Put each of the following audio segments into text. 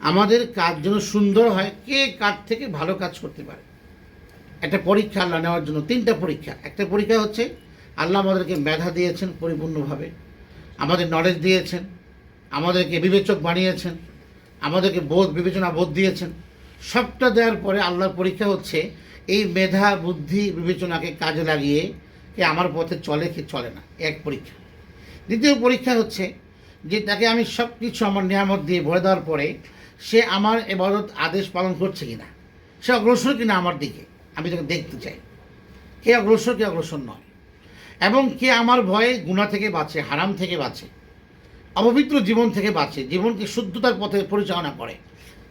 আমাদের কাজ যেন সুন্দর হয়, কে কার থেকে ভালো কাজ করতে পারে। একটা পরীক্ষা আল্লাহ নেওয়ার জন্য, তিনটা পরীক্ষা। একটা পরীক্ষা হচ্ছে, আল্লাহ আমাদেরকে মেধা দিয়েছেন পরিপূর্ণভাবে। আমাদের নলেজ দিয়েছেন, আমাদেরকে বিবেচক বানিয়েছেন, আমাদেরকে বোধ, বিবেচনা বোধ দিয়েছেন। সবটা দেওয়ার পরে আল্লাহর পরীক্ষা হচ্ছে, এই মেধা, বুদ্ধি, বিবেচনাকে কাজে লাগিয়ে কে আমার পথে চলে কি চলে না। এক পরীক্ষা। দ্বিতীয় পরীক্ষা হচ্ছে যে তাকে আমি সব কিছু আমার নিয়ামত দিয়ে ভরে দেওয়ার পরে সে আমার এবারত আদেশ পালন করছে কিনা? সে অগ্রসর কিনা আমার দিকে? আমি তাকে দেখতে চাই। কে অগ্রসর কে অগ্রসর নয়। এবং কে আমার ভয়ে গুণা থেকে বাঁচে, হারাম থেকে বাঁচে, অপবিত্র জীবন থেকে বাঁচে, জীবনকে শুদ্ধতার পথে পরিচালনা করে।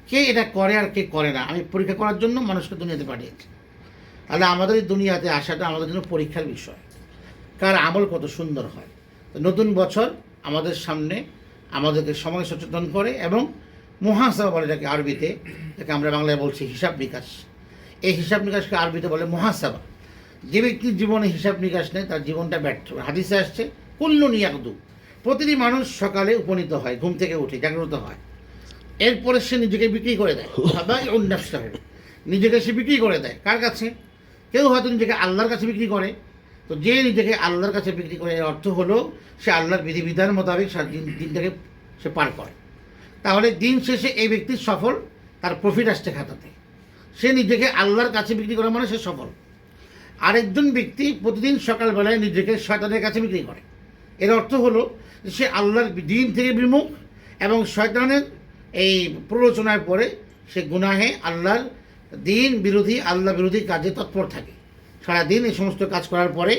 কে এটা করে আর কে করে না? আমি পরীক্ষা করার জন্য মানুষকে দুনিয়াতে পাঠিয়েছি। তাহলে আমাদের দুনিয়াতে আসাটা আমাদের জন্য পরীক্ষার বিষয়। কার আমল কত সুন্দর হয়। নতুন বছর আমাদের সামনে আমাদেরকে সময় সচেতন করে এবং মহাসাবা বলে যাকে আরবিতে, যাকে আমরা বাংলায় বলছি হিসাব নিকাশ। এই হিসাব নিকাশকে আরবিতে বলে মহাসাবা। যে ব্যক্তির জীবনে হিসাব নিকাশ নেই তার জীবনটা ব্যর্থ। হাদিসে আসছে, কুল্লু নিয়াকদু প্রতিটি মানুষ সকালে উপনীত হয়, ঘুম থেকে উঠে, জাগ্রত হয়। এরপরে সে নিজেকে বিক্রি করে দেয়। সবাই উন্নাসটা নিজেকে সে বিক্রি করে দেয়। কার কাছে? কেউ হয়তো নিজেকে আল্লাহর কাছে বিক্রি করে। তো যে নিজেকে আল্লাহর কাছে বিক্রি করে, এর অর্থ হলো, সে আল্লাহর বিধিবিধান মোতাবেক সার দিন দিনটাকে সে পার করে। তাহলে দিন শেষে এই ব্যক্তির সফল, তার প্রফিট আসছে খাতাতে। সে নিজেকে আল্লাহর কাছে বিক্রি করা মানে সে সফল। আরেকজন ব্যক্তি প্রতিদিন সকালবেলায় নিজেকে শয়তানের কাছে বিক্রি করে। এর অর্থ হলো সে আল্লাহর দিন থেকে বিমুখ এবং শয়তানের এই প্ররোচনায় পরে সে গুনাহে আল্লাহর দিন বিরোধী, আল্লাহ বিরোধী কাজে তৎপর থাকে। সারাদিন এই সমস্ত কাজ করার পরে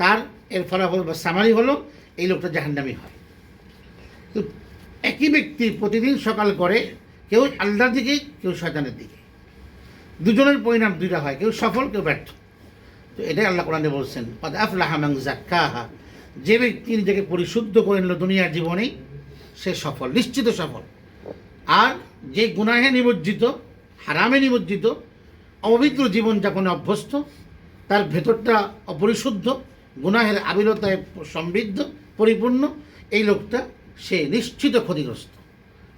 তার এর ফলাফল বা সামারি হলো, এই লোকটা জাহান্নামি হয়। একই ব্যক্তি প্রতিদিন সকাল করে, কেউ আল্লাহর দিকে, কেউ শয়তানের দিকে। দুজনের পরিণাম দুইটা হয়, কেউ সফল, কেউ ব্যর্থ। তো এটাই আল্লাহ কোরআনে বলছেন, পাদ আফলাহা মান জাক্কাহা যে ব্যক্তি নিজেকে পরিশুদ্ধ করে নিল দুনিয়ার জীবনেই সে সফল, নিশ্চিত সফল। আর যে গুনাহে নিমজ্জিত, হারামে নিমজ্জিত, অপবিত্র জীবনযাপনে অভ্যস্ত, তার ভেতরটা অপরিশুদ্ধ, গুনাহের আবিলতায় সমৃদ্ধ, পরিপূর্ণ, এই লোকটা সে নিশ্চিত ক্ষতিগ্রস্ত।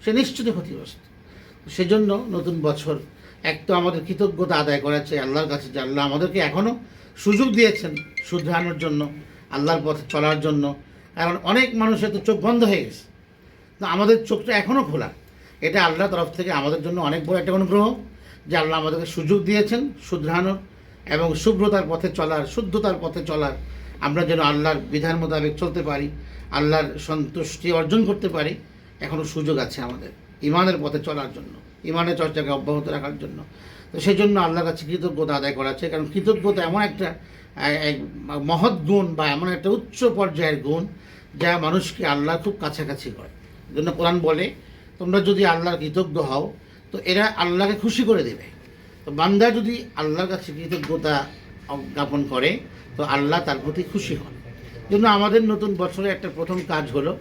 সে নিশ্চিত ক্ষতিগ্রস্ত। সেজন্য নতুন বছর এক তো আমাদের কৃতজ্ঞতা আদায় করা চাই আল্লাহর কাছে যে আল্লাহ আমাদেরকে এখনও সুযোগ দিয়েছেন শুধরানোর জন্য, আল্লাহর পথে চলার জন্য। কারণ অনেক মানুষের তো চোখ বন্ধ হয়ে গেছে। তো আমাদের চোখটা এখনও খোলা। এটা আল্লাহর তরফ থেকে আমাদের জন্য অনেক বড় একটা অনুগ্রহ যে আল্লাহ আমাদেরকে সুযোগ দিয়েছেন শুধরানোর এবং শুভ্রতার পথে চলার, শুদ্ধতার পথে চলার। আমরা যেন আল্লাহর বিধান মোতাবেক চলতে পারি। আল্লাহর সন্তুষ্টি অর্জন করতে পারি এখনও সুযোগ আছে আমাদের ইমানের পথে চলার জন্য, ইমানের চর্চাকে অব্যাহত রাখার জন্য। তো সেই জন্য আল্লাহর কাছে কৃতজ্ঞতা আদায় করা আছে, কারণ কৃতজ্ঞতা এমন একটা এক মহৎ গুণ বা এমন একটা উচ্চ পর্যায়ের গুণ যা মানুষকে আল্লাহ খুব কাছাকাছি করে। জন্য কোরআন বলে, তোমরা যদি আল্লাহর কৃতজ্ঞ হও, তো এরা আল্লাহকে খুশি করে দেবে। তো বান্দা যদি আল্লাহর কাছে কৃতজ্ঞতা জ্ঞাপন করে, তো আল্লাহ তার প্রতি খুশি হন। জন্য আমাদের নতুন বছরে একটা প্রথম কাজ হলো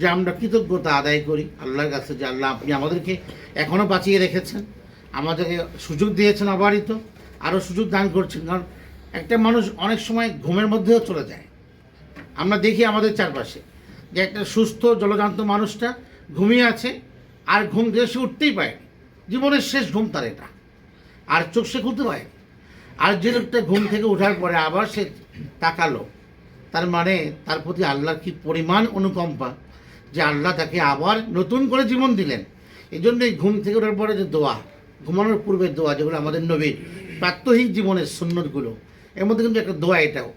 যে আমরা কৃতজ্ঞতা আদায় করি। আল্লাহর কাছে যে আল্লাহ আপনি আমাদেরকে এখনও বাঁচিয়ে রেখেছেন, আমাদেরকে সুযোগ দিয়েছেন অবারিত, আরও সুযোগ দান করছেন। কারণ একটা মানুষ অনেক সময় ঘুমের মধ্যেও চলে যায়। আমরা দেখি আমাদের চারপাশে যে একটা সুস্থ, জলজান্ত মানুষটা ঘুমিয়ে আছে, আর ঘুম থেকে সে উঠতেই পারে জীবনের শেষ ঘুম তার এটা। আর চোখ সে খুলতে পারে আর যে লোকটা ঘুম থেকে ওঠার পরে আবার সে তাকালো। তার মানে তার প্রতি আল্লাহর কি পরিমাণ অনুকম্পা যে আল্লাহ তাকে আবার নতুন করে জীবন দিলেন। এই জন্য এই ঘুম থেকে ওঠার পরে যে দোয়া, ঘুমানোর পূর্বে দোয়া যেগুলো আমাদের নবীর প্রাত্যহিক জীবনের সুন্নতগুলো, এর মধ্যে কিন্তু একটা দোয়া এটাও।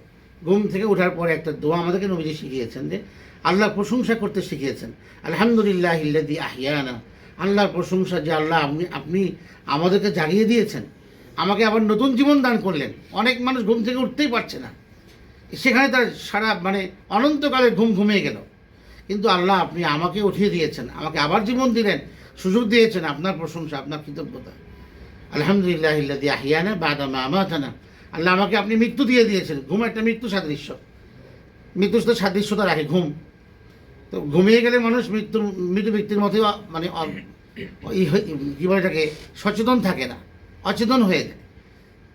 ঘুম থেকে ওঠার পরে একটা দোয়া আমাদেরকে নবীজি শিখিয়েছেন যে আল্লাহর প্রশংসা করতে শিখিয়েছেন। আলহামদুলিল্লাহ ইল্লাদি আহিয়ানা। আল্লাহর প্রশংসা যে আল্লাহ আপনি আপনি আমাদেরকে জাগিয়ে দিয়েছেন। আমাকে আবার নতুন জীবন দান করলেন। অনেক মানুষ ঘুম থেকে উঠতেই পারছে না। সেখানে তার সারা মানে অনন্তকালে ঘুম ঘুমিয়ে গেল। কিন্তু আল্লাহ আপনি আমাকে উঠিয়ে দিয়েছেন, আমাকে আবার জীবন দিলেন, সুযোগ দিয়েছেন আপনার প্রশংসা, আপনার কৃতজ্ঞতা। আলহামদুলিল্লাহ ইল্লাদি আহিয়ানা বাদামা আমাতানা। আল্লাহ আমাকে আপনি মৃত্যু দিয়ে দিয়েছেন, ঘুম একটা মৃত্যু সাদৃশ্য। মৃত্যু তো সাদৃশ্যতা রাখে, ঘুম। তো ঘুমিয়ে গেলে মানুষ মৃত্যু মৃত ব্যক্তির মধ্যেও মানে কী বলে এটাকে, সচেতন থাকে না, অচেতন হয়ে যায়।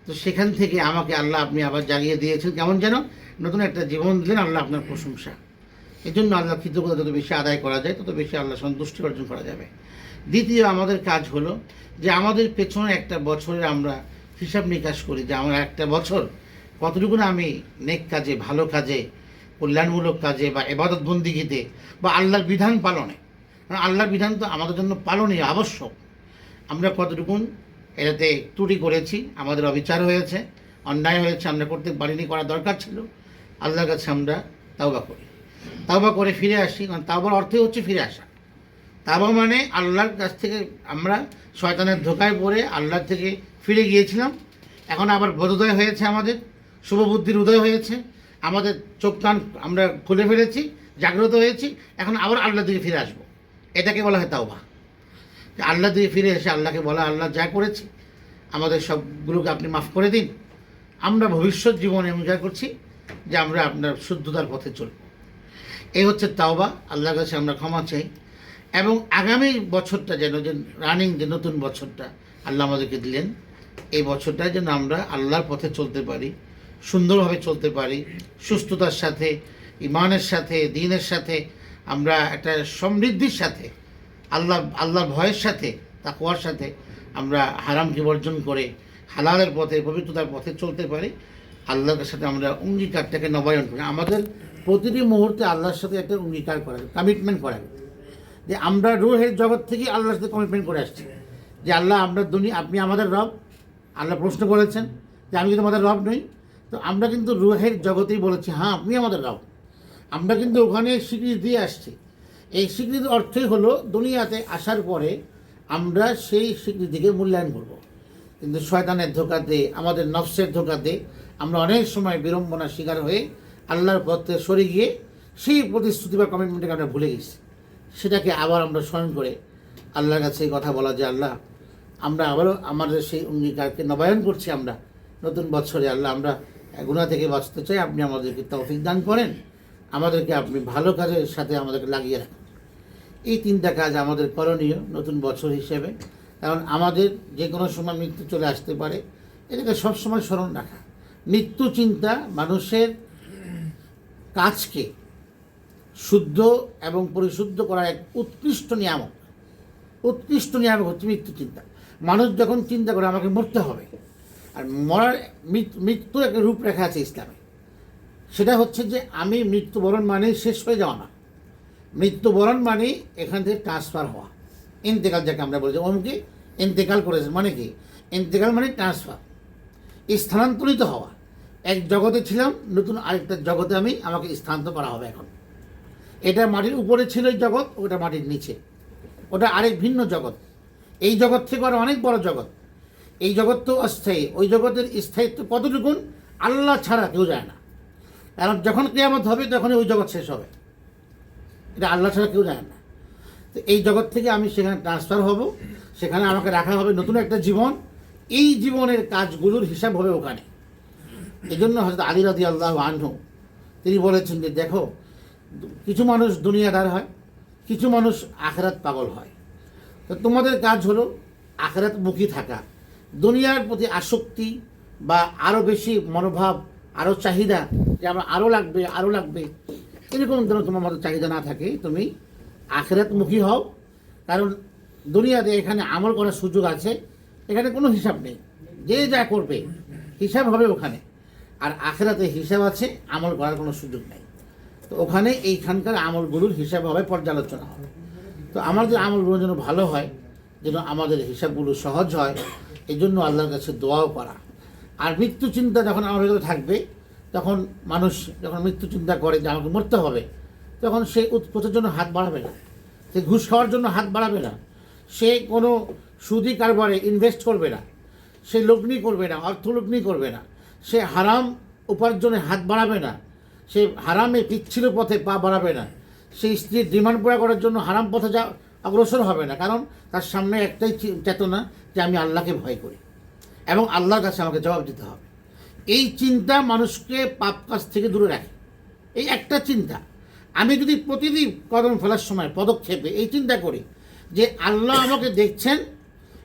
তো সেখান থেকে আমাকে আল্লাহ আপনি আবার জাগিয়ে দিয়েছেন, কেমন যেন? নতুন একটা জীবন দিলেন আল্লাহ আপনার প্রশংসা। এই জন্য আল্লাহ কৃতজ্ঞতা যত বেশি আদায় করা যায়, তত বেশি আল্লাহ সন্তুষ্টি অর্জন করা যাবে। দ্বিতীয় আমাদের কাজ হলো যে আমাদের পেছনে একটা বছরের আমরা হিসাব নিকাশ করি যে আমার একটা বছর কতটুকু আমি নেক কাজে, ভালো কাজে, কল্যাণমূলক কাজে বা এবাদত বন্দিগিতে বা আল্লাহর বিধান পালনে। কারণ আল্লাহর বিধান তো আমাদের জন্য পালনীয়, আবশ্যক। আমরা কতটুকুন এটাতে ত্রুটি করেছি, আমাদের অবিচার হয়েছে, অন্যায় হয়েছে, আমরা করতে পারিনি করা দরকার ছিল। আল্লাহর কাছে আমরা তাওবা করি। তাওবা করে ফিরে আসি কারণ তাওবার অর্থই হচ্ছে ফিরে আসা। তাওবা মানে আল্লাহর কাছ থেকে আমরা শয়তানের ধোকায় পড়ে আল্লাহর থেকে ফিরে গিয়েছিলাম। এখন আবার বোধোদয় হয়েছে আমাদের, শুভবুদ্ধির উদয় হয়েছে। আমাদের চোখ কান আমরা খুলে ফেলেছি, জাগ্রত হয়েছি, এখন আবার আল্লাহ দিকে ফিরে আসব। এটাকে বলা হয় তাওবা। যে আল্লাহ দিয়ে ফিরে এসে আল্লাহকে বলা, আল্লাহ যা করেছি, আমাদের সবগুলোকে আপনি মাফ করে দিন। আমরা ভবিষ্যৎ জীবনে এনজয় করছি। যে আমরা আপনার শুদ্ধতার পথে চলব এই হচ্ছে তাওবা, আল্লাহর কাছে আমরা ক্ষমা চাই। এবং আগামী বছরটা যেন, যে রানিং যে নতুন বছরটা আল্লাহ আমাদেরকে দিলেন, এই বছরটা যেন আমরা আল্লাহর পথে চলতে পারি, সুন্দরভাবে চলতে পারি, সুস্থতার সাথে ইমানের সাথে, দিনের সাথে, আমরা একটা সমৃদ্ধির সাথে, আল্লাহ, আল্লাহর ভয়ের সাথে তাকুয়ার সাথে আমরা হারামকে বর্জন করে হালালের পথে, পবিত্রতার পথে চলতে পারি। আল্লাহর সাথে আমরা অঙ্গীকারটাকে নবায়ন করি। আমাদের প্রতিটি মুহূর্তে আল্লাহর সাথে একটা অঙ্গীকার করা কমিটমেন্ট করা যে আমরা রুহের জগৎ থেকে আল্লাহর সাথে কমিটমেন্ট করে আসছি। যে আল্লাহ, আমরা দুনিয়া, আপনি আমাদের রব। আল্লাহ প্রশ্ন করেছেন যে আমি কিন্তু আমাদের রব নই? তো আমরা কিন্তু রুহের জগতেই বলেছি হ্যাঁ আপনি আমাদের রব। আমরা কিন্তু ওখানে স্বীকৃতি দিয়ে আসছি। এই স্বীকৃতির অর্থই হলো, দুনিয়াতে আসার পরে আমরা সেই স্বীকৃতিকে মূল্যায়ন করব। কিন্তু শয়তানের ধোকাতে, আমাদের নফসের ধোকাতে আমরা অনেক সময় বিড়ম্বনার শিকার হয়ে আল্লাহর পথে সরে গিয়ে সেই প্রতিশ্রুতি বা কমিটমেন্টকে আমরা ভুলে গেছি। সেটাকে আবার আমরা স্মরণ করে আল্লাহর কাছে এই কথা বলা যে, আল্লাহ, আমরা আবারও আমাদের সেই অঙ্গীকারকে নবায়ন করছি আমরা। নতুন বছরে আল্লাহ, আমরা গুণা থেকে বাঁচতে চাই। আপনি আমাদেরকে তৌফিক দান করেন। আমাদেরকে আপনি ভালো কাজের সাথে আমাদেরকে লাগিয়ে রাখেন। এই তিনটা কাজ আমাদের করণীয় নতুন বছর হিসেবে। কারণ আমাদের যে কোনো সময় মৃত্যু চলে আসতে পারে। এটাকে সবসময় স্মরণ রাখা। মৃত্যু চিন্তা মানুষের কাজকে শুদ্ধ এবং পরিশুদ্ধ করার এক উৎকৃষ্ট নিয়ামক। উৎকৃষ্ট নিয়ামক হচ্ছে মৃত্যু চিন্তা। মানুষ যখন চিন্তা করে আমাকে মরতে হবে, আর মরার মৃত্যু মৃত্যুর একটা রূপরেখা আছে ইসলামে। সেটা হচ্ছে যে আমি মৃত্যুবরণ মানে শেষ হয়ে যাওয়া না। মৃত্যুবরণ মানে এখান থেকে ট্রান্সফার হওয়া। ইন্তেকাল যাকে আমরা বলছি অমুকে ইন্তেকাল করেছে মানে কি? ইন্তেকাল মানে ট্রান্সফার স্থানান্তরিত হওয়া। এক জগতে ছিলাম, নতুন আরেকটা জগতে আমি, আমাকে স্থানান্তর করা হবে এখন। এটা মাটির উপরে ছিল জগৎ, ওটা মাটির নিচে। ওটা আরেক ভিন্ন জগৎ। এই জগৎ থেকে আর অনেক বড় জগৎ। এই জগৎ তো অস্থায়ী, ওই জগতের স্থায়িত্ব কতটুকুন আল্লাহ ছাড়া কেউ যায় না। কারণ যখন কেয়ামত হবে, তখনই ওই জগৎ শেষ হবে। এটা আল্লাহ ছাড়া কেউ যায় না। তো এই জগৎ থেকে আমি সেখানে ট্রান্সফার হব, সেখানে আমাকে রাখা হবে নতুন একটা জীবন। এই জীবনের কাজগুলোর হিসাব হবে ওখানে। এই জন্য হয়তো আলী আল্লাহ আনহু, তিনি বলেছেন যে, দেখো, কিছু মানুষ দুনিয়াদার হয়, কিছু মানুষ আখরাত পাগল হয়। তো তোমাদের কাজ হলো আখরাত মুখী থাকা। দুনিয়ার প্রতি আসক্তি বা আরও বেশি মনোভাব আরও চাহিদা যে আমার আরও লাগবে আরও লাগবে, এরকম যেন তোমার মতো চাহিদা না থাকে, তুমি আখেরাতমুখী হও। কারণ দুনিয়াতে এখানে আমল করার সুযোগ আছে, এখানে কোনো হিসাব নেই। যে যা করবে, হিসাব হবে ওখানে। আর আখেরাতে হিসাব আছে, আমল করার কোনো সুযোগ নেই। তো ওখানে এইখানকার আমলগুলোর হিসাব হবে, পর্যালোচনা হবে। তো আমাদের আমলগুলো যেন ভালো হয়, যেন আমাদের হিসাবগুলো সহজ হয় এই জন্য আল্লাহর কাছে দোয়াও করা। আর মৃত্যু চিন্তা যখন আমার ভিতরে থাকবে, তখন মানুষ যখন মৃত্যু চিন্তা করে যে আমাকে মরতে হবে, তখন সে উৎপত্তির জন্য হাত বাড়াবে না। সে ঘুষ খাওয়ার জন্য হাত বাড়াবে না। সে কোনো সুদি কারবারে ইনভেস্ট করবে না। সে লগ্নি করবে না, অর্থ অর্থলগ্নি করবে না। সে হারাম উপার্জনে হাত বাড়াবে না। সে হারামে পিচ্ছিল পথে পা বাড়াবে না। সেই স্ত্রীর ডিমান্ড পুরা করার জন্য হারাম পথে যা অগ্রসর হবে না। কারণ তার সামনে একটাই চেতনা যে আমি আল্লাহকে ভয় করি এবং আল্লাহর কাছে আমাকে জবাব দিতে হবে। এই চিন্তা মানুষকে পাপ কাজ থেকে দূরে রাখে। এই একটা চিন্তা। আমি যদি প্রতিদিন কদম ফেলার সময় পদক্ষেপে এই চিন্তা করি যে আল্লাহ আমাকে দেখছেন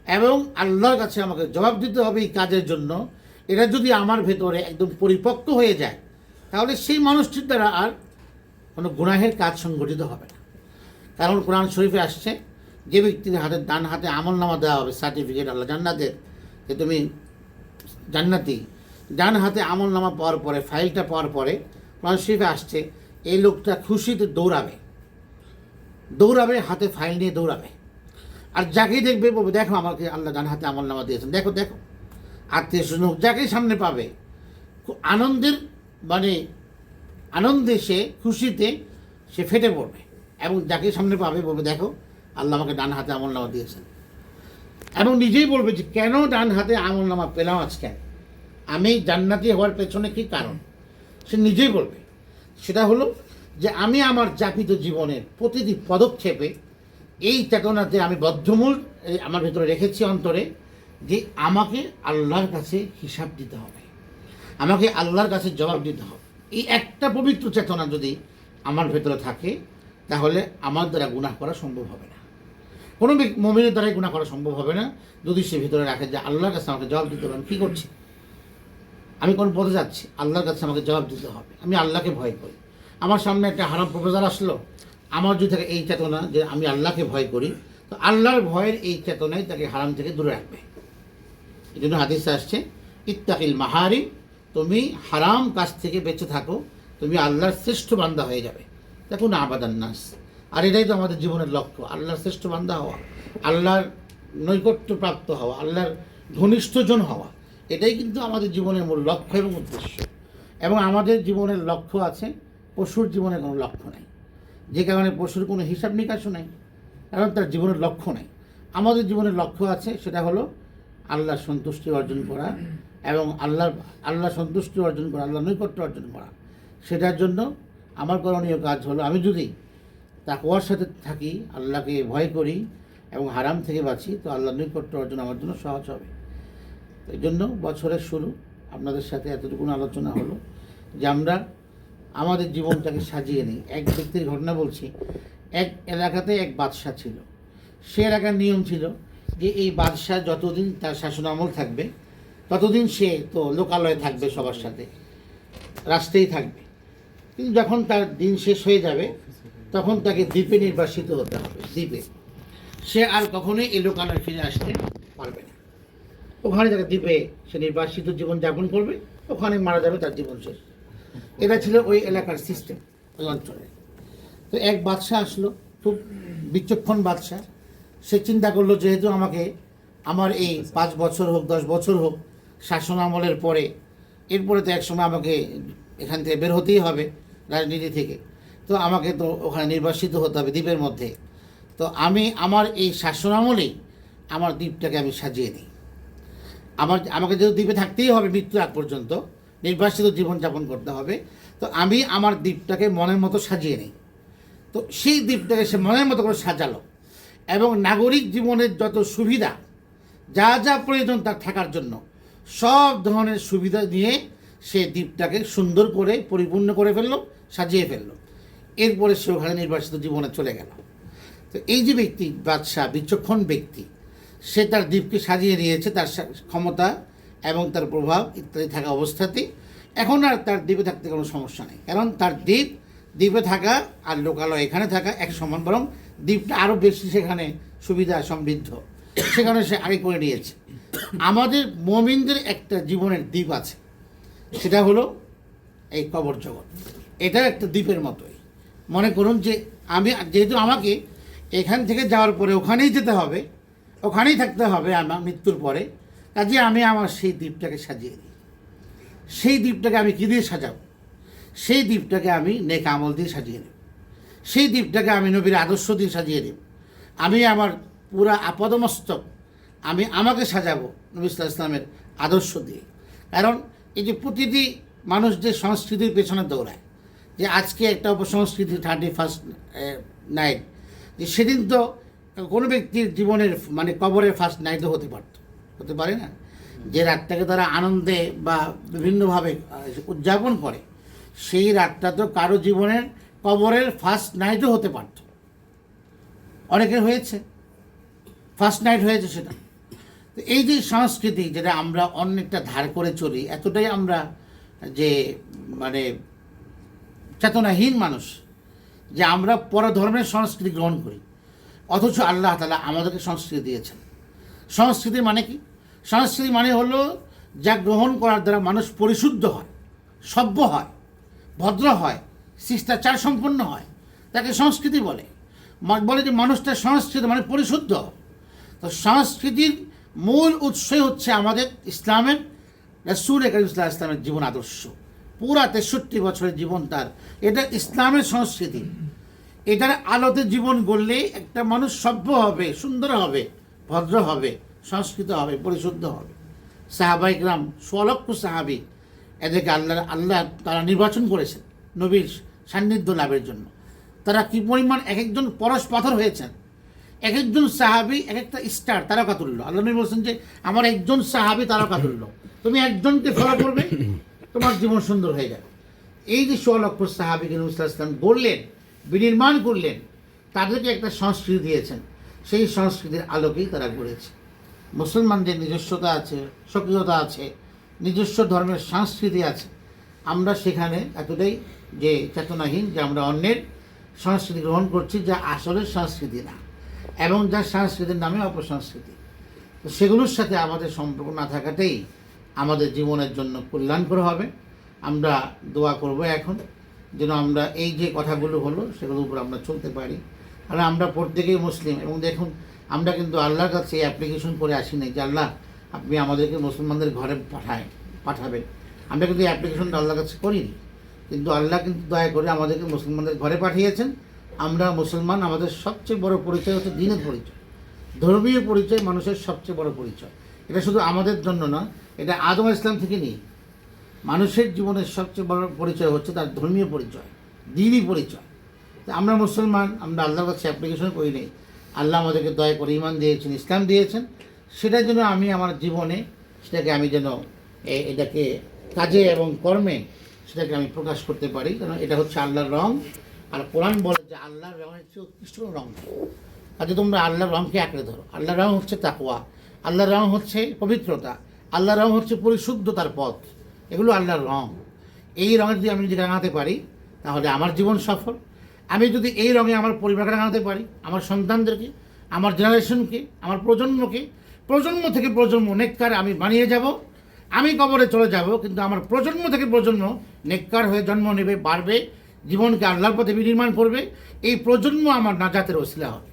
এবং আল্লাহর কাছে আমাকে জবাব দিতে হবে এই কাজের জন্য এটা যদি আমার ভেতরে একদম পরিপক্ক হয়ে যায়, তাহলে সেই মানুষটির দ্বারা আর কোনো গুনাহের কাজ সংগঠিত হবে না। কারণ কোরআন শরীফে আসছে, যে ব্যক্তির হাতে, ডান হাতে আমল নামা দেওয়া হবে সার্টিফিকেট আল্লাহ জান্নাতের, যে তুমি জান্নাতি, ডান হাতে আমল নামা পাওয়ার পরে, ফাইলটা পাওয়ার পরে কোরআন শরীফে আসছে, এই লোকটা খুশিতে দৌড়াবে। দৌড়াবে, হাতে ফাইল নিয়ে দৌড়াবে। আর যাকেই দেখবে বলবে, দেখো আমাকে আল্লাহ ডান হাতে আমল নামা দিয়েছেন, দেখো দেখো। আত্মীয় স্বজন যাকেই সামনে পাবে। আনন্দের মানে আনন্দে সে খুশিতে সে ফেটে পড়বে এবং যাকে সামনে পাবে বলবে, দেখো, আল্লাহ আমাকে ডান হাতে আমল নামা দিয়েছেন। এবং নিজেই বলবে যে, কেন ডান হাতে আমল নামা পেলাম আজকে? আমি জান্নাতি হওয়ার পেছনে কি কারণ? সে নিজেই বলবে। সেটা হলো যে, আমি আমার যাপিত জীবনের প্রতিটি পদক্ষেপে এই চেতনাতে আমি বদ্ধমূল আমার ভেতরে রেখেছি অন্তরে যে আমাকে আল্লাহর কাছে হিসাব দিতে হবে। আমাকে আল্লাহর কাছে জবাব দিতে হবে। এই একটা পবিত্র চেতনা যদি আমার ভেতরে থাকে, তাহলে আমার দ্বারা গুনাহ করা সম্ভব হবে না। কোনো মমিনের দ্বারাই গুনাহ করা সম্ভব হবে না। যদি সে ভিতরে রাখে যে আল্লাহর কাছে আমাকে জবাব দিতে হবে, আমি কী করছি? আমি কোন পথে যাচ্ছি? আল্লাহর কাছে আমাকে জবাব দিতে হবে। আমি আল্লাহকে ভয় করি। আমার সামনে একটা হারাম প্রপোজাল আসলো। আমার যদি থাকে এই চেতনা যে আমি আল্লাহকে ভয় করি, তো আল্লাহর ভয়ের এই চেতনাই তাকে হারাম থেকে দূরে রাখবে। এই জন্য হাদিসে আসছে, ইত্তাকিল মাহারি, তুমি হারাম কাজ থেকে বেঁচে থাকো, তুমি আল্লাহর শ্রেষ্ঠ বান্দা হয়ে যাবে। দেখুন আবাদান নাস। আর এটাই তো আমাদের জীবনের লক্ষ্য, আল্লাহর শ্রেষ্ঠ বান্দা হওয়া, আল্লাহর নৈকট্য প্রাপ্ত হওয়া, আল্লাহর ঘনিষ্ঠজন হওয়া, এটাই কিন্তু আমাদের জীবনের মূল লক্ষ্য এবং উদ্দেশ্য। এবং আমাদের জীবনের লক্ষ্য আছে, পশুর জীবনের কোনো লক্ষ্য নেই। যে কারণে পশুর কোনো হিসাব নিকাশও নেই, কারণ তার জীবনের লক্ষ্য নেই। আমাদের জীবনের লক্ষ্য আছে, সেটা হলো আল্লাহর সন্তুষ্টি অর্জন করা এবং আল্লাহর আল্লাহ সন্তুষ্টি অর্জন করা আল্লাহ নৈকট্য অর্জন করা। সেটার জন্য আমার করণীয় কাজ হলো আমি যদি তাকুয়ার সাথে থাকি, আল্লাহকে ভয় করি এবং হারাম থেকে বাঁচি, তো আল্লাহ নৈকট্য অর্জন আমার জন্য সহজ হবে। এই জন্য বছরের শুরু আপনাদের সাথে এতটুকু আলোচনা হলো যে আমরা আমাদের জীবনটাকে সাজিয়ে নিই। এক ব্যক্তির ঘটনা বলছি, এক এলাকাতে এক বাদশাহ ছিল। সে এলাকার নিয়ম ছিল যে এই বাদশাহ যতদিন তার শাসন আমল থাকবে, ততদিন সে তো লোকালয়ে থাকবে সবার সাথে রাস্তায় থাকবে। কিন্তু যখন তার দিন শেষ হয়ে যাবে, তখন তাকে দ্বীপে নির্বাসিত হতে হবে, দ্বীপে। সে আর কখনোই এই লোকালয়ে ফিরে আসতে পারবে না। ওখানে তাকে দ্বীপে সে নির্বাসিত জীবন যাপন করবে, ওখানে মারা যাবে তার জীবন শেষ। এটা ছিল ওই এলাকার সিস্টেম ওই অঞ্চলে। তো এক বাদশাহ আসলো, খুব বিচক্ষণ বাদশাহ। সে চিন্তা করল যেহেতু আমাকে আমার এই পাঁচ বছর হোক, দশ বছর হোক শাসন আমলের পরে, এরপরে তো এক সময় আমাকে এখান থেকে বের হতেই হবে রাজনীতি থেকে। তো আমাকে তো ওখানে নির্বাসিত হতে হবে দ্বীপের মধ্যে। তো আমি আমার এই শাসন আমলেই আমার দ্বীপটাকে আমি সাজিয়ে নিই আমার, আমাকে যেহেতু দ্বীপে থাকতেই হবে মৃত্যু আগ পর্যন্ত, নির্বাসিত জীবনযাপন করতে হবে, তো আমি আমার দ্বীপটাকে মনের মতো সাজিয়ে নিই। তো সেই দ্বীপটাকে সে মনের মতো করে সাজালো। এবং নাগরিক জীবনের যত সুবিধা, যা যা প্রয়োজন তার থাকার জন্য, সব ধরনের সুবিধা নিয়ে সে দ্বীপটাকে সুন্দর করে পরিপূর্ণ করে ফেলল, সাজিয়ে ফেলল। এরপরে সে ওখানে নির্বাসিত জীবনে চলে গেল। তো এই যে ব্যক্তি, বাদশাহ, বিচক্ষণ ব্যক্তি, সে তার দ্বীপকে সাজিয়ে নিয়েছে, তার ক্ষমতা এবং তার প্রভাব ইত্যাদি থাকা অবস্থাতেই এখন আর তার দ্বীপে থাকতে কোনো সমস্যা নেই। কারণ তার দ্বীপ, দ্বীপে থাকা আর লোকালয় এখানে থাকা এক সমান বরং দ্বীপটা আরও বেশি সেখানে সুবিধা সমৃদ্ধ। সেখানে সে আগে করে নিয়েছে। আমাদের মমিনদের একটা জীবনের দ্বীপ আছে। সেটা হলো এই কবর জগৎ। এটা একটা দ্বীপের মতোই। মনে করুন যে আমি যেহেতু আমাকে এখান থেকে যাওয়ার পরে ওখানেই যেতে হবে, ওখানেই থাকতে হবে আমার মৃত্যুর পরে, কাজে আমি আমার সেই দ্বীপটাকে সাজিয়ে দিই। সেই দ্বীপটাকে আমি কী দিয়ে সাজাবো? সেই দ্বীপটাকে আমি নেক আমল দিয়ে সাজিয়ে নেব সেই দ্বীপটাকে আমি নবীর আদর্শ দিয়ে সাজিয়ে দেব। আমি আমার পুরা আপাদমস্তক আমি আমাকে সাজাবো নবী ইসলাম ইসলামের আদর্শ দিয়ে। কারণ এই যে প্রতিটি মানুষ যে সংস্কৃতির পেছনে দৌড়ায়, যে আজকে একটা উপসংস্কৃতি থার্টি ফার্স্ট নাইট, যে সেদিন তো কোনো ব্যক্তির জীবনের মানে কবরের ফার্স্ট নাইটও হতে পারত, হতে পারে না? যে রাতটাকে তারা আনন্দে বা বিভিন্নভাবে উদযাপন করে, সেই রাতটা তো কারও জীবনের কবরের ফার্স্ট নাইটও হতে পারত। অনেকের হয়েছে। ফার্স্ট নাইট হয়েছে সেটা। তো এই যে সংস্কৃতি যেটা আমরা অনেকটা ধার করে চলি, এতটাই আমরা যে মানে চেতনাহীন মানুষ যে আমরা পর পরধর্মের সংস্কৃতি গ্রহণ করি। অথচ আল্লাহ তালা আমাদেরকে সংস্কৃতি দিয়েছেন। সংস্কৃতি মানে কি? সংস্কৃতি মানে হলো যা গ্রহণ করার দ্বারা মানুষ পরিশুদ্ধ হয়, সভ্য হয়, ভদ্র হয় শিষ্টাচার সম্পন্ন হয়। তাকে সংস্কৃতি বলে। বলে যে মানুষটা সংস্কৃতি মানে পরিশুদ্ধ। তো সংস্কৃতির মূল উৎসই হচ্ছে আমাদের ইসলামের রসুল ইসলাম ইসলামের জীবন আদর্শ। পুরা তেষট্টি বছরের জীবন তার। এটা ইসলামের সংস্কৃতি। এটার আলোতে জীবন গড়লে একটা মানুষ সভ্য হবে, সুন্দর হবে, ভদ্র হবে, সংস্কৃত হবে, পরিশুদ্ধ হবে। সাহাবাই গ্রাম সোলক্ষ সাহাবি এদেরকে আল্লাহ আল্লাহ তারা নির্বাচন করেছেন। নবীর সান্নিধ্য লাভের জন্য। তারা কি পরিমাণ এক একজন পরশ পাথর হয়েছেন? এক একজন সাহাবি এক একটা স্টার তারকা তুলল আল্লাহ নবী বলছেন যে, আমার একজন সাহাবি তারকা তুলল তুমি একজনকে ফলো করবে তোমার জীবন সুন্দর হয়ে যাবে। এই যে ষোলো লক্ষ সাহাবিকে নবী সাল্লাল্লাহু গড়লেন, বিনির্মাণ করলেন, তাদেরকে একটা সংস্কৃতি দিয়েছেন। সেই সংস্কৃতির আলোকেই তারা গড়েছে। মুসলমানদের নিজস্বতা আছে সক্রিয়তা আছে, নিজস্ব ধর্মের সংস্কৃতি আছে। আমরা সেখানে এতটাই যে চেতনাহীন, যে আমরা অন্যের সংস্কৃতি গ্রহণ করছি, যা আসলে সংস্কৃতি না, এবং যা সংস্কৃতির নামে অপসংস্কৃতি। তো সেগুলোর সাথে আমাদের সম্পর্ক না থাকাটাই আমাদের জীবনের জন্য কল্যাণকর হবে। আমরা দোয়া করব এখন যেন আমরা এই যে কথাগুলো হলো, সেগুলোর উপর আমরা চলতে পারি। কারণ আমরা প্রত্যেকেই মুসলিম, এবং দেখুন, আমরা কিন্তু আল্লাহর কাছে এই অ্যাপ্লিকেশন করে আসি নাই যে, আল্লাহ, আপনি আমাদেরকে মুসলমানদের ঘরে পাঠায়, পাঠাবেন। আমরা কিন্তু অ্যাপ্লিকেশনটা আল্লাহর কাছে করিনি। কিন্তু আল্লাহ কিন্তু দয়া করে আমাদেরকে মুসলমানদের ঘরে পাঠিয়েছেন। আমরা মুসলমান, আমাদের সবচেয়ে বড় পরিচয় হচ্ছে দিনের পরিচয়। ধর্মীয় পরিচয় মানুষের সবচেয়ে বড় পরিচয়। এটা শুধু আমাদের জন্য না এটা আদম ইসলাম থেকে নিয়ে মানুষের জীবনের সবচেয়ে বড় পরিচয় হচ্ছে তার ধর্মীয় পরিচয়, দিনই পরিচয়। আমরা মুসলমান, আমরা আল্লাহর কাছে অ্যাপ্লিকেশন করি নেই। আল্লাহ আমাদেরকে দয়া করে ইমান দিয়েছেন, ইসলাম দিয়েছেন। সেটার জন্য আমি আমার জীবনে, সেটাকে আমি যেন এটাকে কাজে এবং কর্মে সেটাকে আমি প্রকাশ করতে পারি, কারণ এটা হচ্ছে আল্লাহর রং। আর কোরআন বলে যে আল্লাহর রং হচ্ছে উৎকৃষ্ট রং। কাজে তোমরা আল্লাহর রংকে আঁকড়ে ধরো, আল্লাহর রং হচ্ছে তাকওয়া, আল্লাহর রং হচ্ছে পবিত্রতা, আল্লাহর রং হচ্ছে পরিশুদ্ধতার পথ, এগুলো আল্লাহর রং। এই রঙের যদি আমি যদি রাঙাতে পারি, তাহলে আমার জীবন সফল। আমি যদি এই রঙে আমার পরিবারকে রাঙাতে পারি, আমার সন্তানদেরকে, আমার জেনারেশনকে, আমার প্রজন্মকে, প্রজন্ম থেকে প্রজন্ম নেককার আমি বানিয়ে যাব আমি কবরে চলে যাব, কিন্তু আমার প্রজন্ম থেকে প্রজন্ম নেককার হয়ে জন্ম নেবে, বাড়বে, জীবনকে আল্লাহর পথে বিনির্মাণ করবে, এই প্রজন্ম আমার নাজাতের ওসিলা হবে।